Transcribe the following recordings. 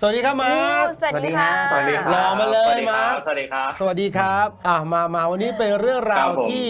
สวัสดีครับมาร์ค สวัสดีค่ะสวัสดีครับ รอมาเลยสวัสดีคมารับสวัสดีครับ สวัสดีครับอะมามาวันนี้เป็นเรื่องราควรับผม ที่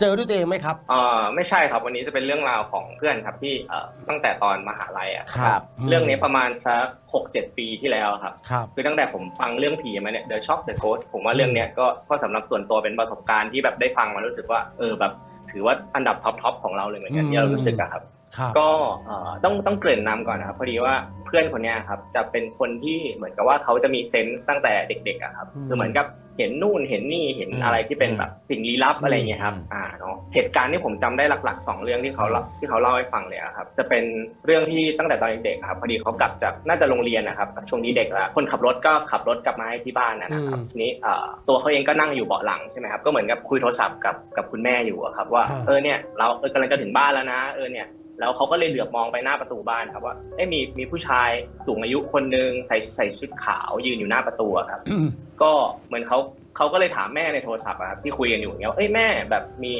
เจอด้วยตัวเองไหมครับ เอ่อไม่ใช่ครับวันนี้จะเป็นเรื่องราวของเพื่อนครับที่เอ่อตั้งแต่ตอนมหาลัยอะครับเรื่องนี้ประมาณสักหกเจ็ดปีที่แล้วครับ ครับ คือตั้งแต่ผมฟังเรื่องผีมาเนี่ย The Shock The Ghost ผมว่าเรื่องเนี้ยก็ก็สำหรับส่วนตัวเป็นประสบการณ์ที่แบบได้ฟังมารู้สึกว่าเออแบบถือว่าอันดับท็อปทอปของเราเลยเหมือนกันอืมที่เรารู้สึกอะครับครับ ก็เอ่อต้องต้องเกริ่นนำก่อนนะครับพอดีว่าเพื่อนคนเนี้ยครับจะเป็นคนที่เหมือนกับว่าเขาจะมีเซนส์ตั้งแต่เด็กๆอะครับอืมคือเหมือนกับเห็นนู่นเห็นนี่เห็นอืมอะไรที่เป็นแบบสิ่งลี้ลับอะไรเงี้ยครับอืมอ่าเนาะเหตุการณ์ที่ผมจำได้หลักๆสองเรื่องที่เขาเล่าที่เขาเล่าให้ฟังเลยอะครับ จะเป็นเรื่องที่ตั้งแต่ตอนเด็กๆครับพอดีเขากลับจากน่าจะโรงเรียนนะครับช่วงนี้เด็กแล้วคนขับรถก็ขับรถกลับมาให้ที่บ้านนะนะครับอืมทีนี้เอ่อตัวเขาเองก็นั่งอยู่เบาะหลังใช่ไหมครับก็เหมือนกับคุยโทรศัพท์กับกับคุณแม่อยู่อะครับ ว่าครับเออเนี่ยเราเออกำลังจะถึงบ้านแล้วนะเออเนี่ยแล้วเขาก็เลยเหลือบมองไปหน้าประตูบ้านครับว่าเอ้มีมีผู้ชายสูงอายุคนหนึ่งใส่ใส่ชุดขาวยืนอยู่หน้าประตูอะครับก็เหมือนเขาเขาก็เลยถามแม่ในโทรศัพท์อะครับที่คุยกันอยู่อย่างเงี้ยว่าเอ้ยแม่แบบมี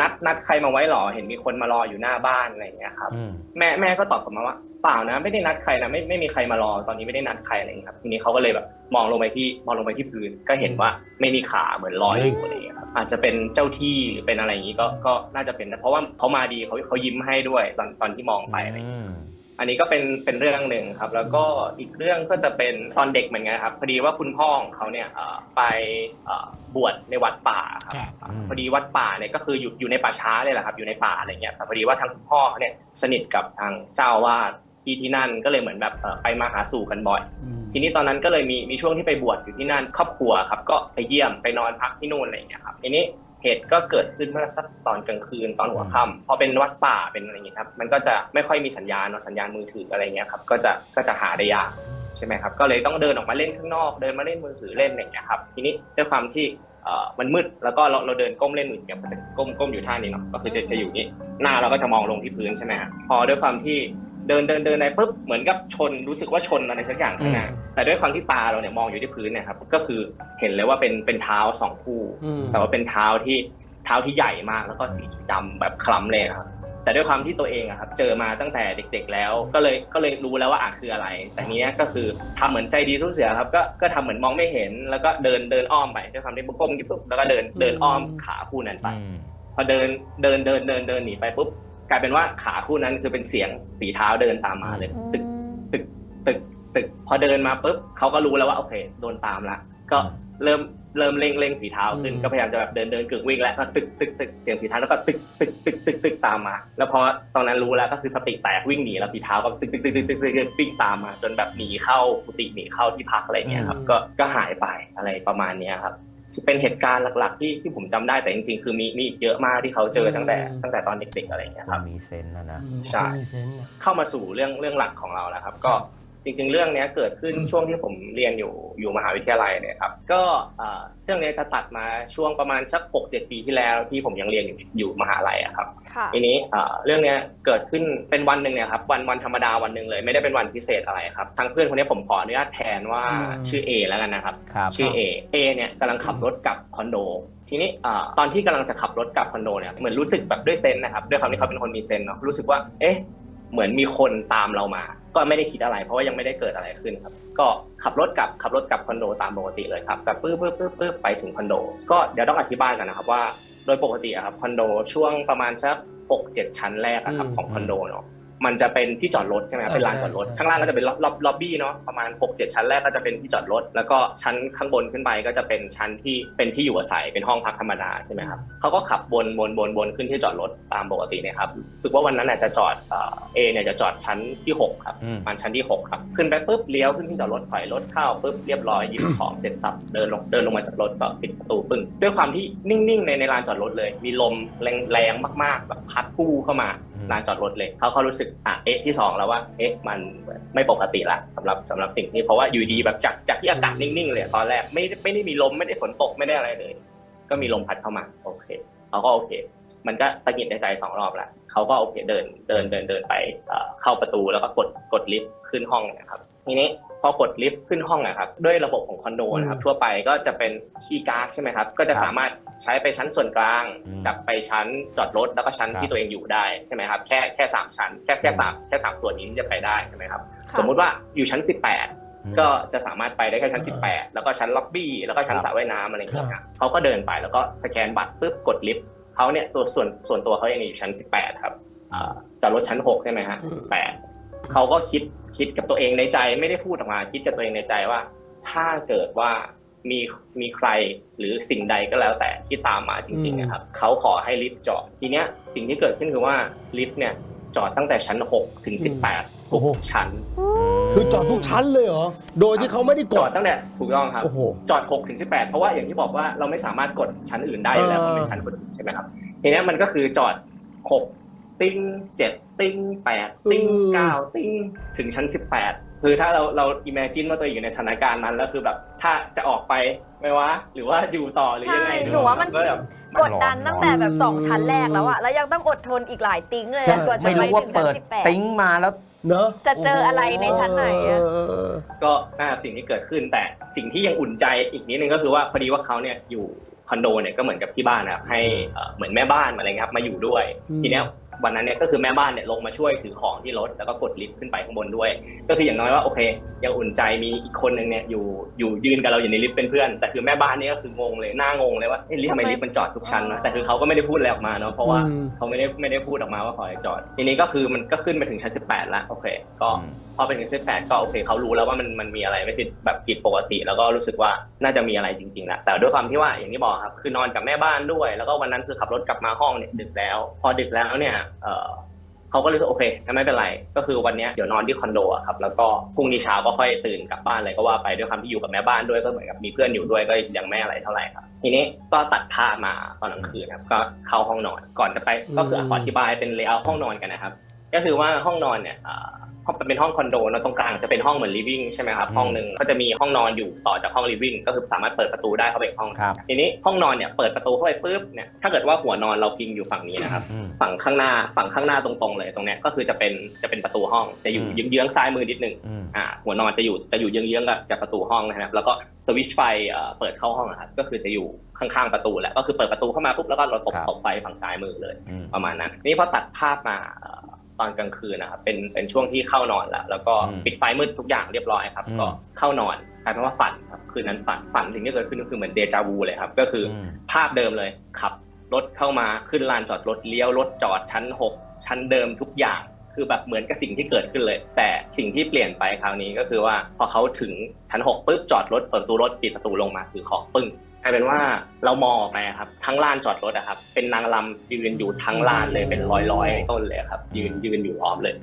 นัดนัดใครมาไว้หรอเห็นมีคนมารออยู่หน้าบ้านอะไรอย่างเงี้ยครับ อืมแม่แม่ก็ตอบกลับมาว่าเปล่านะไม่ได้นัดใครนะไม่ไม่มีใครมารอตอนนี้ไม่ได้นัดใครอะไรอย่างเงี้ยครับทีนี้เขาก็เลยแบบมองลงไปที่มองลงไปที่พื้นก็เห็นว่าไม่มีขาเหมือนลอยอยู่อะไรอย่างเงี้ยครับอาจจะเป็นเจ้าที่หรือเป็นอะไรอย่างงี้ก็ก็น่าจะเป็นนะเพราะว่าเขามาดีเขาเขายิ้มให้ด้วยตอนตอนที่มองไปอะไรอย่างเงี้ย อืม อันนี้ก็เป็นเป็นเรื่องหนึ่งครับ แล้วก็อีกเรื่องก็จะเป็นตอนเด็กเหมือนกันครับพอดีว่าคุณพ่อของเขาเนี่ยเอ่อไปเอ่อบวชในวัดป่าครับครับอืมพอดีวัดป่าเนี่ยก็คืออยู่อยู่ในป่าช้าเลยแหละครับ อยู่ในป่าอะไรเงี้ยแต่พอดีว่าทางคุณพ่อเขาเนี่ยสนิทกับทางเจ้าอาวาดที่ที่นั่นก็เลยเหมือนแบบเอ่อไปมาหาสู่กันบ่อยอืมทีนี้ตอนนั้นก็เลยมีมีช่วงที่ไปบวชอยู่ที่นั่นครอบครัวครับ ก็ไปเยี่ยมไปนอนพักที่นู่นอะไรอย่างเงี้ยครับทีนี้ เหตุก็เกิดขึ้นเมื่อสักตอนกลางคืนตอนหัวค่ำพอเป็นวัดป่าเป็นอะไรอย่างเงี้ยครับมันก็จะไม่ค่อยมีสัญญาณเนาะสัญญาณมือถืออะไรเงี้ยครับก็จะก็จะหาได้ยากใช่ไหมครับก็เลยต้องเดินออกมาเล่นข้างนอกเดินมาเล่นมือถือเล่นอะไรอย่างเงี้ยครับทีนี้ด้วยความที่เอ่อมันมืดแล้วก็เราเราเดินก้มเล่นมือถือเนี่ยมันจะก้มก้มอยู่ท่านี้เนาะก็คือจะจะอยู่นี่หน้าเราก็จะมองลงที่พื้นใช่ไหมครับพอด้วยความที่ เดินเดินเดินไปปุ๊บเหมือนกับชนรู้สึกว่าชนอะไรสักอย่างข้างหน้าอืมแต่ด้วยความที่ตาเราเนี่ยมองอยู่ที่พื้นเนี่ยครับก็คือเห็นเลยว่าเป็นเป็นเท้าสองคู่อืมแต่ว่าเป็นเท้าที่เท้าที่ใหญ่มากแล้วก็สีดำแบบคล้ำเลยครับแต่ด้วยความที่ตัวเองอะครับเจอมาตั้งแต่เด็ก ๆ แล้วก็เลยก็เลยรู้แล้วว่าอะคืออะไร แต่เนี้ยก็คือทำเหมือนใจดีสู้เสือครับก็ก็ทำเหมือนมองไม่เห็น แล้วก็เดินเดินอ้อมไปด้วยความที่ก้มอยู่ปุ๊บแล้วก็เดินเดินอ้อมขาคู่นั้นไปอืมพอเดินเดินเดินเดินเดินหนีไปปุ๊บ กลายเป็นว่าขาคู่นั้นคือเป็นเสียงฝีเท้าเดินตามมาเลยตึกตึกตึกตึกพอเดินมาปุ๊บเขาก็รู้แล้วว่าโอเค โดนตามละก็เริ่มเริ่มเร่งเร่งฝีเท้าขึ้นอืมก็พยายามจะแบบเดินเดินกึ่งวิ่งแล้วก็ตึกตึกตึกเสียงฝีเท้าแล้วก็ตึกตึกตึกตึกตึกตามมา แล้วพอตอนนั้นรู้แล้วก็คือสติแตกวิ่งหนีแล้วฝีเท้าก็ตึกตึกตึกตึกตึกตึกตึกวิ่งตามมา จนแบบหนีเข้ากุฏิหนีเข้าที่พักอะไรเงี้ยครับ ก็ก็หายไปอะไรประมาณเนี้ยครับ เป็นเหตุการณ์หลักๆ ที่ที่ผมจำได้แต่จริงๆ คือมีมีอีกเยอะมากที่เขาเจอตั้งแต่ตั้งแต่ตอนเด็กๆอะไรเงี้ยคครันบมีเซนส์นะนะอืมใช่มีเซนส์อะเข้ามาสู่เรื่องเรื่องหลักของเราแล้วครับ ก็ จริงๆ เรื่องเนี้ยเกิดขึ้นช่วงที่ผมเรียนอยู่อยู่มหาวิทยาลัยเนี่ยครับก็เอ่อเรื่องเนี้ยจะตัดมาช่วงประมาณสักหกเจ็ดปีที่แล้วที่ผมยังเรียนอยู่อยู่มหาลัยอะครับค่ะทีนี้เอ่อเรื่องเนี้ยเกิดขึ้นเป็นวันหนึ่งเนี่ยครับวันวันธรรมดาวันหนึ่งเลย ไม่ได้เป็นวันพิเศษอะไรครับทางเพื่อนคนนี้ผมขออนุญาตแทนว่าชื่อเอแล้วกันนะครับครับชื่อเอเอเนี่ยกำลังขับรถกลับคอนโดทีนี้เอ่อตอนที่กำลังจะขับรถกลับคอนโดเนี่ยเหมือนรู้สึกแบบด้วยเซนส์นะครับด้วยความที่เขาเป็นคนมีเซนส์เนาะรู้สึกว่าเอ๊ะเหมือนมีคนตามเรามา ก็ไม่ได้คิดอะไร เพราะว่ายังไม่ได้เกิดอะไรขึ้นครับ ก็ขับรถกลับขับรถกลับคอนโดตามปกติเลยครับกับปื๊บปื๊บปื๊บปื๊บไปถึงคอนโด ก็เดี๋ยวต้องอธิบายกันนะครับว่าโดยปกติอะครับคอนโดช่วงประมาณสักหกเจ็ดชั้นแรกอะครับของคอนโดเนาะ มันจะเป็นที่จอดรถใช่ไหมครับเป็นลานจอดรถข้างล่างก็จะเป็นล็อบล็อบล็อบบี้เนาะประมาณ6 7ชั้นแรกก็จะเป็นที่จอดรถ แล้วก็ชั้นข้างบนขึ้นไปก็จะเป็นชั้นที่เป็นที่อยู่อาศัยเป็นห้องพักธรรมดาใช่ไหมครับเขาก็ขับวนวนวนวนขึ้นที่จอดรถตามปกติเนะครับรู้สึกว่าวันนั้นน่ะจะจอดเอเนี่ยจะจอดชั้นที่6ครับอืมประมาณชั้นที่6ครับขึ้นไปปุ๊บเลี้ยวขึ้นที่จอดรถถอยรถเข้าปุ๊บเรียบร้อยหยิบของเสร็จสับเดินลงเดินลงมาจากรถก็ปิดประตูปึ้งด้วยความที่นิ่งๆในในลานจอดรถเลย มีลมแรงๆมากๆแบบพัดพู่เข้ามาอืม ลานจอดรถเลยเขาเขารู้สึกอะเอ๊ะที่สองแล้วว่าเอ๊ะมันไม่ปกติละสำหรับสำหรับสิ่งนี้เพราะว่าอยู่ดีแบบจากจากที่อากาศนิ่งๆเลยตอนแรกไม่ไม่ได้มีลมไม่ได้ฝนตกไม่ได้อะไรเลย ก็มีลมพัดเข้ามาโอเคเขาก็โอเค มันก็ตะกิดในใจสองรอบละเขาก็โอเคเดินเดินเดินเดินไปเข้าประตูแล้วก็กดกดลิฟต์ขึ้นห้องนะครับ ทีนี้พอกดลิฟต์ขึ้นห้องนะครับด้วยระบบของคอนโดนะครับทั่วไปก็จะเป็นคีย์การ์ดใช่ไหมครับก็จะสามารถใช้ไปชั้นส่วนกลางอืมกับไปชั้นจอดรถแล้วก็ชั้นครับที่ตัวเองอยู่ได้ใช่ไหมครับแค่แค่สามชั้นแค่แค่สามแค่สามส่วนนี้ที่จะไปได้ใช่ไหมครับค่ะสมมุติว่าอยู่ชั้น 18มก็จะสามารถไปได้แค่ชั้น 18 แล้วก็ชั้นล็อบบี้แล้วก็ชั้นครับสระว่ายน้ำอะไรอย่างเงี้ยครัฮะบเขาก็เดินไปแล้วก็สแกนบัตรปุ๊บกดลิฟต์เขาเนี่ยตัวส่วนส่วนตัวเขาเองเนี่ยอยู่ชั้น 18 ครับอ่าจอดรถชั้น6ใช่ไหมฮะ18เขาก็คิด คิดกับตัวเองในใจไม่ได้พูดออกมา คิดกับตัวเองในใจว่า ถ้าเกิดว่ามีมีใครหรือสิ่งใดก็แล้วแต่ที่ตามมาจริงๆนะครับเขาขอให้ลิฟต์จอดทีเนี้ยสิ่งที่เกิดขึ้นคือว่าลิฟต์เนี่ยจอดตั้งแต่ชั้น 6 ถึง 18โอ้โห ทุกชั้นคือจอดทุกชั้นเลยเหรอ โดยที่เขาไม่ได้กจอดดตั้งแต่ถูกต้องครับ โอ้โห จอด 6 ถึง 18 เพราะว่าอย่างที่บอกว่าเราไม่สามารถกดชั้นอื่นได้อยู่แล้วเออมันเป็นชั้นคนอื่นใช่ไหมครับ ทีเนี้ยมันก็คือจอด 6 ติ้ง7ติ้ง8ติ้ง9ติ้งถึงชั้น18คือถ้าเราเรา imagine ว่าตัวเองอยู่ในสถานการณ์นั้นแล้วคือแบบถ้าจะออกไปไหม่วะหรือว่าอยู่ต่อหรือยังไงใช่หนูว่ามันก็แบบกดดันตั้งแต่แบบสองชั้นแรกแล้วอะแล้วยังต้องอดทนอีกหลายติ้งเลยใช่อะกว่าจะไม่ไปรู้ว่าถึงชั้เปินดสิบแปดติ้งมาแล้วเนอะจะเจออะไรในชั้นไหนอะเออเออก็น่าสิ่งที่เกิดขึ้นแต่สิ่งที่ยังอุ่นใจอีกนิดนึงก็คือว่าพอดีว่าเขาเนี่ยอยู่คอนโดเนี่ยก็เหมือนกับที่บ้านนะครับให้เอ่อเหมือนแม่บ้านอะไรเงี้ยครับมาอยู่ด้วยอืมทีเนี้ย วันนั้นเนี่ยก็คือแม่บ้านเนี่ยลงมาช่วยถือของที่รถแล้วก็กดลิฟต์ขึ้นไปข้างบนด้วย ก็คืออย่างน้อยว่าโอเคยังอุ่นใจมีอีกคนหนึ่งเนี่ยอยู่อยู่ยืนกับเราอยู่ในลิฟต์เป็นเพื่อนแต่คือแม่บ้านเนี่ยก็คืองงเลยหน้างงเลยว่าเอ๊ะลิฟต์ทำไมลิฟต์มันจอดทุกชั้นนะแต่คือเขาก็ไม่ได้พูดอะไรออกมาเนาะเพราะว่าอืมเขาไม่ได้ไม่ได้พูดออกมาว่าขอให้จอด ทีนี้ก็คือมันก็ขึ้นไปถึงชั้น18แล้วโอเค ก็อืมพอไปถึงชั้น18ก็โอเคเขารู้แล้วว่ามันมันมีอะไรไม่ผิดแบบผิดปกติ แล้วก็รู้สึกว่าน่าจะมีอะไรจริงๆแหละแต่ด้วยความที่ว่าอย่างที่บอกครับคือนอนกับแม่บ้านด้วย แล้วก็วันนั้นคือขับรถกลับมาห้องเนี่ยดึกแล้ว พอดึกแล้วเนี่ยเออเขาก็รู้สึกโอเคงั้นไม่เป็นไร ก็คือวันนี้เดี๋ยวนอนที่คอนโดอะครับ แล้วก็พรุ่งนี้เช้าก็ค่อยตื่นกลับบ้านเลยก็ว่าไปด้วยความที่อยู่กับแม่บ้านด้วยก็เหมือนกับมีเพื่อนอยู่ด้วยก็ยังไม่อะไรเท่าไหร่ครับ ทีนี้ก็ตัดผ้ามาตอนกลางคืนครับ ก็เข้าห้องนอน ก่อนจะไปก็คือขออธิบายเป็นเลเยอร์ห้องนอนกันนะครับ ก็คือว่าห้องนอนเนี่ยอ่า ห้องเป็นห้องคอนโดนะตรงกลางจะเป็นห้องเหมือนลิฟวิ่งใช่ไหมครับอืมห้องหนึ่งก็จะมีห้องนอนอยู่ต่อจากห้องลิฟวิ่งก็คือสามารถเปิดประตูได้เข้าไปอีกห้องครับทีนี้ห้องนอนเนี่ยเปิดประตูเข้าไปปุ๊บเนี่ยถ้าเกิดว่าหัวนอนเราพิงอยู่ฝั่งนี้นะครับอืมฝั่งข้างหน้าฝั่งข้างหน้าตรงๆเลยตรงเนี้ยก็คือจะเป็นจะเป็นประตูห้องจะอยู่อืมเยื้องๆซ้ายมือนิดนึงอืมอ่าหัวนอนจะอยู่จะอยู่เยื้องๆกับกับประตูห้องนะครับแล้วก็สวิตช์ไฟเอ่อเปิดเข้าห้องอะครับก็คือจะอยู่ข้างๆประตูแหละก็คือเปิดประตูเข้ามาปุ๊บแล้วก็เราตบครับตบไฟฝั่งซ้ายมือเลยอืมประมาณนั้นนี่พอตัดภาพมาเอ่อ ตอนกลางคืนนะครับเป็นเป็นช่วงที่เข้านอนแล้วแล้วก็อืมปิดไฟมืดทุกอย่างเรียบร้อยครับ อืม ก็เข้านอนกลายเป็นว่าฝันครับคืนนั้นฝันฝันสิ่งที่เกิดขึ้นก็คือเหมือนเดจาวูเลยครับ ก็คืออมภาพเดิมเลยขับ รถเข้ามาขึ้นลานจอดรถเลี้ยวรถจอดชั้นหกชั้นเดิมทุกอย่าง คือแบบเหมือนกับสิ่งที่เกิดขึ้นเลย แต่สิ่งที่เปลี่ยนไปคราวนี้ก็คือว่าพอเขาถึงชั้นหกปุ๊บจอดรถเปิดประตูรถปิดประตูลงมาถือของปึ้ง กลายเป็นว่าเรามองออกไปอะครับ ทั้งลานจอดรถอะครับ เป็นนางรำยืนอยู่ทั้งลานเลยเป็นร้อยร้อยๆต้นเลยครับ ยืนยืนอยู่ล้อมเลย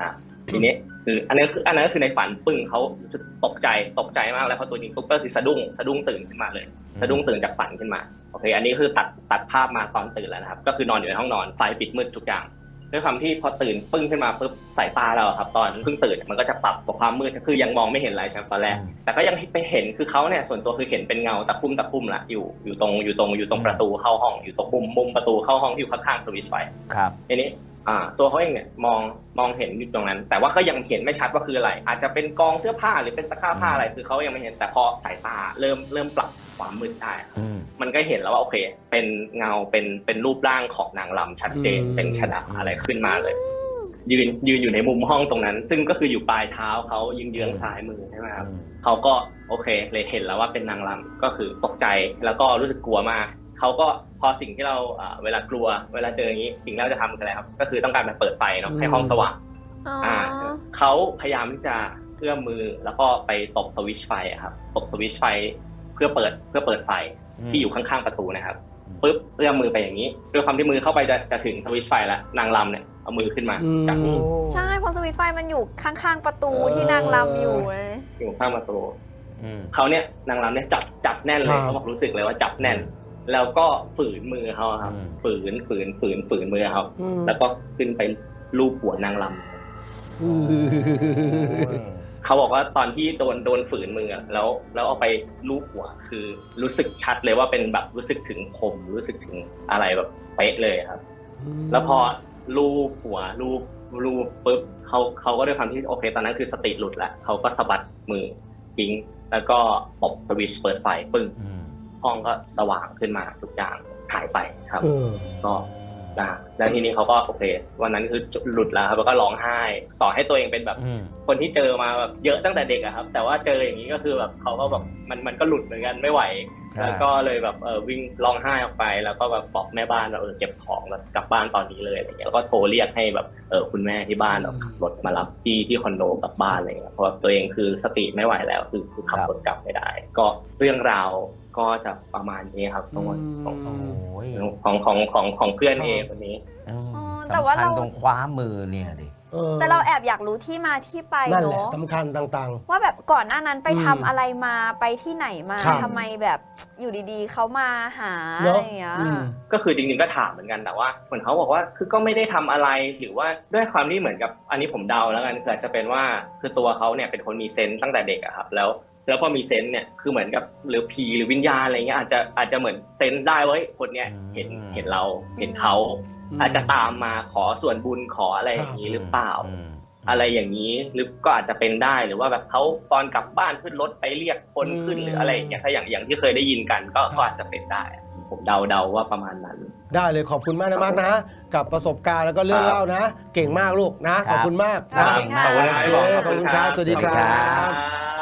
อะทีนี้คืออันนั้นคืออันนั้นก็คือในฝันปึ้งเขารู้สึกตกใจตกใจมากแล้วพอตัวจริงปุ๊บก็คือสะดุ้งสะดุ้งตื่นขึ้นมาเลย สะดุ้งตื่นจากฝันขึ้นมาโอเค อันนี้คือตัดตัดภาพมาตอนตื่นแล้วนะครับ ก็คือนอนอยู่ในห้องนอนไฟปิดมืดทุกอย่าง ด้วยความที่พอตื่นปึ้งขึ้นมาปุ๊บสายตาเราอะครับตอนเพิ่งตื่นมันก็จะปรับกับความมืดคือยังมองไม่เห็นอะไรใช่ไหมตอนแรกแต่ก็ยังไปเห็นคือเขาเนี่ยส่วนตัวคือเห็นเป็นเงาตะคุ่มตะคุ่มละอยู่อยู่ตรงอยู่ตรงอยู่ตรงประตูเข้าห้องอยู่ตรงมุมมุมประตูเข้าห้องที่อยู่ข้างๆสวิตช์ไฟครับทีนี้อ่าตัวเขาเองเนี่ยมองมองเห็นอยู่ตรงนั้น แต่ว่าก็ยังเห็นไม่ชัดว่าคืออะไร อาจจะเป็นกองเสื้อผ้าหรือเป็นตะกร้าผ้าอะไรคือเขายังไม่เห็นแต่พอสายตาเริ่มเริ่มปรับ ความมืดได้ครับอืมมันก็เห็นแล้วว่าโอเค เป็นเงาเป็นเป็นรูปร่างของนางรำชัดเจนอืมเป็นชดาอะไรขึ้นมาเลย ยืนยืนอยู่ในมุมห้องตรงนั้น ซึ่งก็คืออยู่ปลายเท้าเขายืนเยื้องซ้ายมือใช่ไหมครับเขาก็โอเคเลยเห็นแล้วว่าเป็นนางรำก็คือตกใจแล้วก็รู้สึกกลัวมากเขาก็พอสิ่งที่เราอ่าเวลากลัว เวลาเจออย่างนี้สิ่งที่เราจะทำคืออะไรครับ ก็คือต้องการไปเปิดไฟเนาะให้ห้องสว่างอ๋อออ่าเขาพยายามที่จะเอื้อมมือแล้วก็ไปตบสวิตช์ไฟอะครับตบสวิตช์ไฟเพื่อเปิดเพื่อเปิดไฟที่อยู่ข้างๆประตูนะครับปุ๊บเอื้อมมือไปอย่างนี้ ด้วยความที่มือเข้าไปจะจะถึงสวิตช์ไฟแล้วนางรำเนี่ยเอามือขึ้นมาอืมจับใช่เพราะสวิตช์ไฟมันอยู่ข้างๆประตูที่นางรำอยู่เลยอยู่ข้างประตูอืมเขาเนี่ยนางรำเนี่ยจับจับแน่นเลครัยบเขาบอกรู้สึกเลยว่าจับแน่น แล้วก็ฝืนมือเขาครับอืมฝืนฝืนฝืนฝืนมือเขาอืมแล้วก็ขึ้นไปลูบหัวนางรำอืม เขาบอกว่าตอนที่โดนโดนฝืนมืออะแล้วแล้วเอาไปลูบหัวคือรู้สึกชัดเลยว่าเป็นแบบรู้สึกถึงผมรู้สึกถึงอะไรแบบเป๊ะเลยครับ แล้วพอลูบหัวลูบลูบปุ๊บเขาเขาก็ด้วยความที่โอเค ตอนนั้นคือสติหลุดแล้วเขาก็สะบัดมือทิ้งแล้วก็ตบสวิตช์เปิดไฟปึ้งอืมห้องก็สว่างขึ้นมาทุกอย่างหายไปครับเออก็นะแล้วทีนี้เขาก็โอเค วันนั้นคือหลุดแล้วครับแล้วก็ร้องไห้ ต่อให้ตัวเองเป็นแบบ อืม คนที่เจอมาแบบเยอะตั้งแต่เด็กอะครับ แต่ว่าเจออย่างนี้ก็คือแบบเขาก็แบบมันมันก็หลุดเหมือนกันไม่ไหว ใช่ แล้วก็เลยแบบเออวิ่งร้องไห้ออกไป แล้วก็แบบบอกแม่บ้านว่าเออเก็บของแบบกลับบ้านตอนนี้เลยอะไรเงี้ยแล้วก็โทรเรียกให้แบบเออคุณแม่ที่บ้านแบบขับรถมารับที่ที่คอนโดกลับบ้านอะไรเงี้ยเพราะว่าตัวเองคือสติไม่ไหวแล้วคือคือขับรถกลับไม่ได้ ก็เรื่องราว ก็จะประมาณนี้ครับทั้งหมดของโอ้ยของของของของเพื่อนครับเอคนนี้อืมอ๋อแต่ว่าสำคัญเรา ตรงคว้ามือเนี่ยดิ ออแต่เราแอบอยากรู้ที่มาที่ไปนั่นแหละเนาะสำคัญต่าง ว่าแบบก่อนหน้านั้นไปอืมทำอะไรมาไปที่ไหนมาครับ ทำไมแบบอยู่ดีๆเขามาหาๆอะเนาะไรอย่างเงี้ย อืม ก็คือจริงๆก็ถามเหมือนกันแต่ว่าเหมือนเขาบอกว่าคือก็ไม่ได้ทำอะไรหรือว่าด้วยความที่เหมือนกับอันนี้ผมเดาแล้วกันคืออาจจะเป็นว่าคือตัวเขาเนี่ยเป็นคนมีเซนส์ตั้งแต่เด็กอะครับแล้ว แล้วพอมีเซนส์เนี่ยคือเหมือนกับหรือผีหรือวิญญาณอะไรเงี้ยอาจจะอาจจะเหมือนเซนส์ได้ว่าเฮ้ยคนเนี้ยเห็นอืมเห็นเราเห็นเขาอาจจะตามมาขอส่วนบุญขออะไรอย่างนี้หรือเปล่ามอะไรอย่างนี้หรือก็อาจจะเป็นได้หรือว่าแบบเขาตอนกลับบ้านขึ้นรถไปเรียกคนขึ้นอืมหรืออะไรอย่างเงี้ยถ้าอย่างอย่างที่เคยได้ยินกันก็ครับก็อาจจะเป็นได้ ผมเดาเดาว่าประมาณนั้น ได้เลยขอบคุณมากนะมากนะ กับประสบการณ์แล้วก็เรื่องครับเล่านะ เก่งมากลูกนะครัขบอบคุณมากครันะบขอบคุณครับโอเคขอบคุณครับสวัสดีครับบ